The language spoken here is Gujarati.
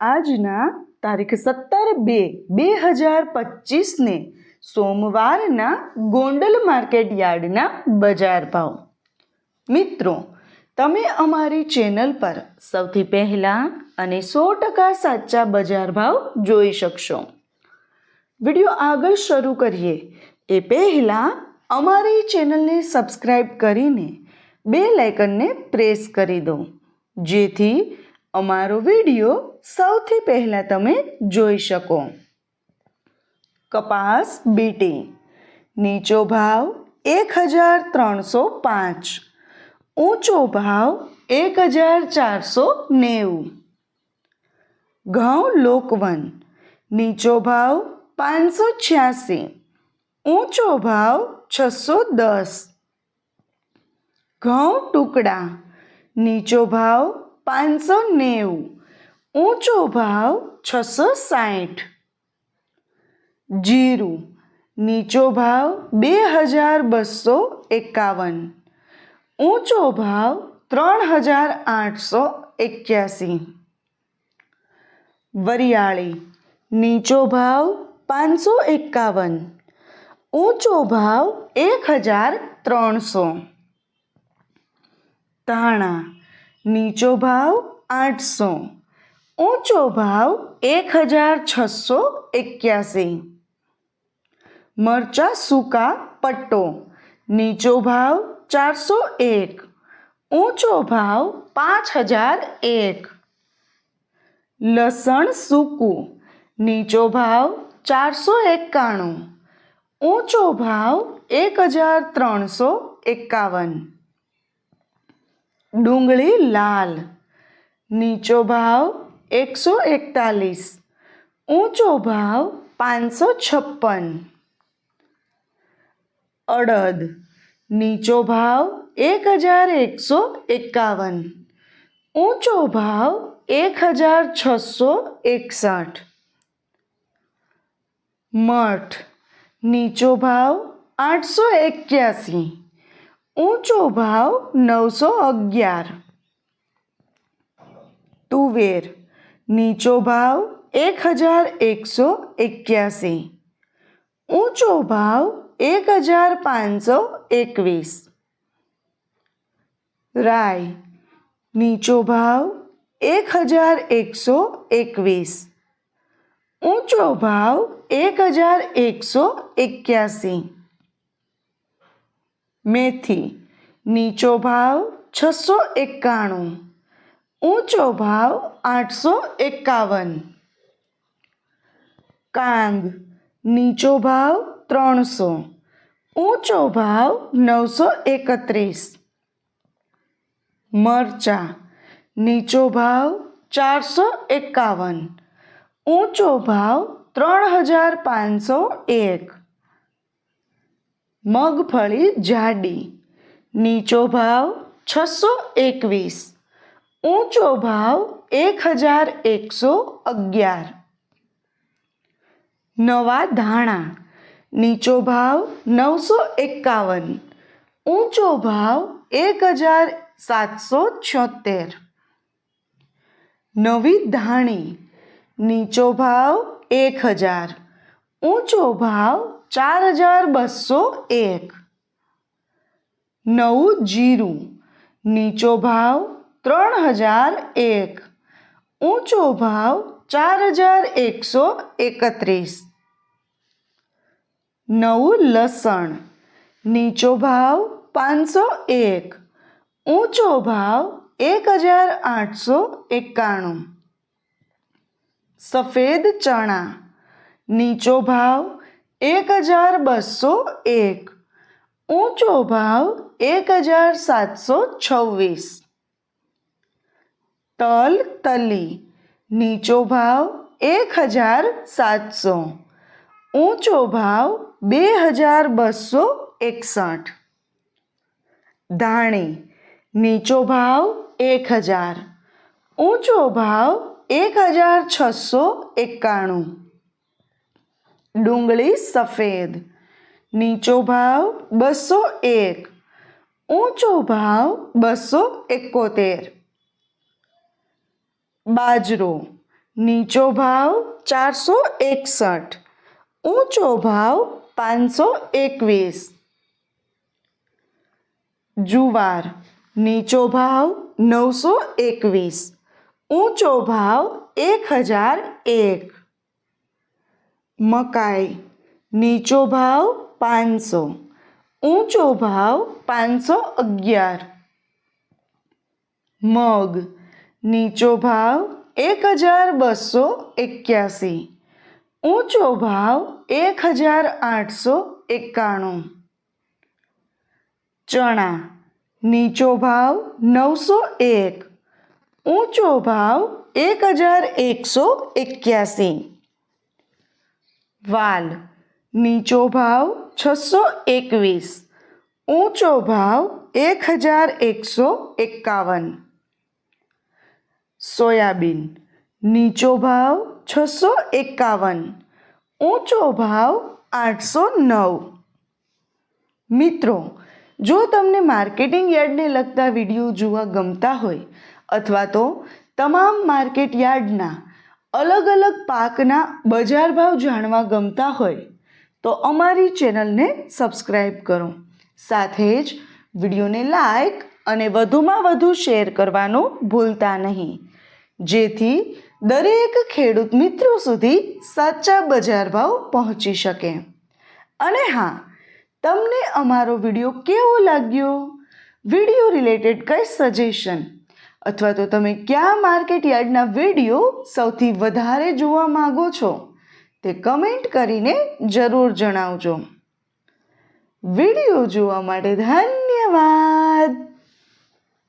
આજના તારીખ સત્તર બે બે હજાર પચીસને સોમવારના ગોંડલ માર્કેટ યાર્ડના બજાર ભાવ. મિત્રો, તમે અમારી ચેનલ પર સૌથી પહેલાં અને સો ટકા સાચા બજાર ભાવ જોઈ શકશો. વીડિયો આગળ શરૂ કરીએ. એ પહેલાં અમારી ચેનલને સબસ્ક્રાઈબ કરીને બે લાઇકનને પ્રેસ કરી દો. જેથી અમારો વીડિયો સૌથી પહેલાં તમે જોઈ શકો. કપાસ બીટી. નીચો ભાવ એક હજાર ત્રણસો પાંચ. ઊંચો ભાવ એક હજાર ચારસો નેવું. ઘઉં લોકવન. નીચો ભાવ પાંચસો છ્યાસી. ઊંચો ભાવ છસો દસ. ઘઉં ટુકડા. નીચો ભાવ પાંચસો નેવું ઊંચો ભાવ છસો સાઠ જીરું. નીચો ભાવ બે હજાર બસો એકાવન ઊંચો ભાવ ત્રણ હજાર આઠસો એક્યાસી વરિયાળી. નીચો ભાવ પાંચસો એકાવન ઊંચો ભાવ એક હજાર ત્રણસો ધાણા. નીચો ભાવ આઠસો, ઊંચો ભાવ એક હજાર છસો એક્યાસી. મરચા સૂકા પટ્ટો, નીચો ભાવ ચારસો એક, ઊંચો ભાવ પાંચ હજાર એક. લસણ સૂકું, નીચો ભાવ ચારસો એકાણું, ઊંચો ભાવ એક હજાર ત્રણસો એકાવન. ડુંગળી લાલ, નીચો ભાવ એકસો એકતાલીસ, ઊંચો ભાવ પાંચસો છપ્પન. અડદ, નીચો ભાવ એક હજાર એકસો એકાવન, ઊંચો ભાવ એક હજાર છસો એકસઠ. મઠ, નીચો ભાવ આઠસો એક્યાસી ઊંચો ભાવ નવસો અગિયાર. તુવેર, નીચો ભાવ એક હજાર એકસો એક્યાસી. ઊંચો ભાવ એક હજાર પાંચસો એકવીસ. રાય નીચો ભાવ એક હજાર એકસો એકવીસ. ઊંચો ભાવ એક હજાર એકસો એક્યાસી. મેથી, નીચો ભાવ છસો એકાણું, ઊંચો ભાવ આઠસો એકાવન. કાંગ, નીચો ભાવ ત્રણસો, ઊંચો ભાવ નવસો એકત્રીસ. મરચા, નીચો ભાવ ચારસો એકાવન, ઊંચો ભાવ ત્રણ હજાર પાંચસો એક. મગફળી જાડી, નીચો ભાવ છસો એકવીસ, ઊંચો ભાવ એક હજાર એકસો અગિયાર. નવા ધાણા, નીચો ભાવ નવસો એકાવન, ઊંચો ભાવ એક હજાર સાતસો છોતેર. નવી ધાણી, નીચો ભાવ એક હજાર ઊંચો ભાવ ચાર હજાર બસો એક. નવું જીરું, નીચો ભાવ ત્રણ હજાર એક. ઊંચો ભાવ ચાર હજાર એકસો એકત્રીસ. નવું લસણ, નીચો ભાવ પાંચસો એક. ઊંચો ભાવ એક હજાર આઠસો એકાણું. સફેદ ચણા નીચો ભાવ એક હજાર બસો એક. ઊંચો ભાવ એક હજાર સાતસો છવ્વીસ. તલ તલી. નીચો ભાવ એક હજાર સાતસો. ઊંચો ભાવ બે હજાર બસો એકસઠ. ધાણી. નીચો ભાવ એક હજાર. ઊંચો ભાવ એક હજાર છસો એકાણું. ડુંગળી સફેદ, નીચો ભાવ બસો એક, ઊંચો ભાવ બસો એકોતેર. બાજરો, નીચો ભાવ ચારસો એકસઠ, ઊંચો ભાવ પાંચસો એકવીસ. જુવાર, નીચો ભાવ નવસો એકવીસ, ઊંચો ભાવ એક હજાર એક. મકાઈ. નીચો ભાવ પાંચસો. ઊંચો ભાવ પાંચસો અગિયાર. મગ. નીચો ભાવ એક હજાર બસો એક્યાસી. ઊંચો ભાવ એક હજાર આઠસો એકાણું. ચણા. નીચો ભાવ નવસો એક. ઊંચો ભાવ એક હજાર એકસો એક્યાસી. વાલ. નીચો ભાવ છસો એકવીસ. ઊંચો ભાવ એક હજાર એકસો એકાવન. સોયાબીન. નીચો ભાવ છસો એકાવન. ઊંચો ભાવ આઠસો નવ. મિત્રો, જો તમને માર્કેટિંગ યાર્ડને લગતા વીડિયો જોવા ગમતા હોય અથવા તો તમામ માર્કેટ યાર્ડના અલગ અલગ પાકના બજાર ભાવ જાણવા ગમતા હોય, તો અમારી ચેનલને સબસ્ક્રાઈબ કરો. સાથે જ વિડીયોને લાઈક અને વધુમાં વધુ શેર કરવાનું ભૂલતા નહીં. જેથી દરેક ખેડૂત મિત્રો સુધી સાચા બજાર ભાવ પહોંચી શકે. અને હા, તમને અમારો વીડિયો કેવો લાગ્યો? વીડિયો રિલેટેડ કઈ સજેશન? અથવા તો તમે કયા માર્કેટ યાર્ડના વીડિયો સૌથી વધારે જોવા માગો છો તે કમેન્ટ કરીને જરૂર જણાવજો. વીડિયો જોવા માટે ધન્યવાદ!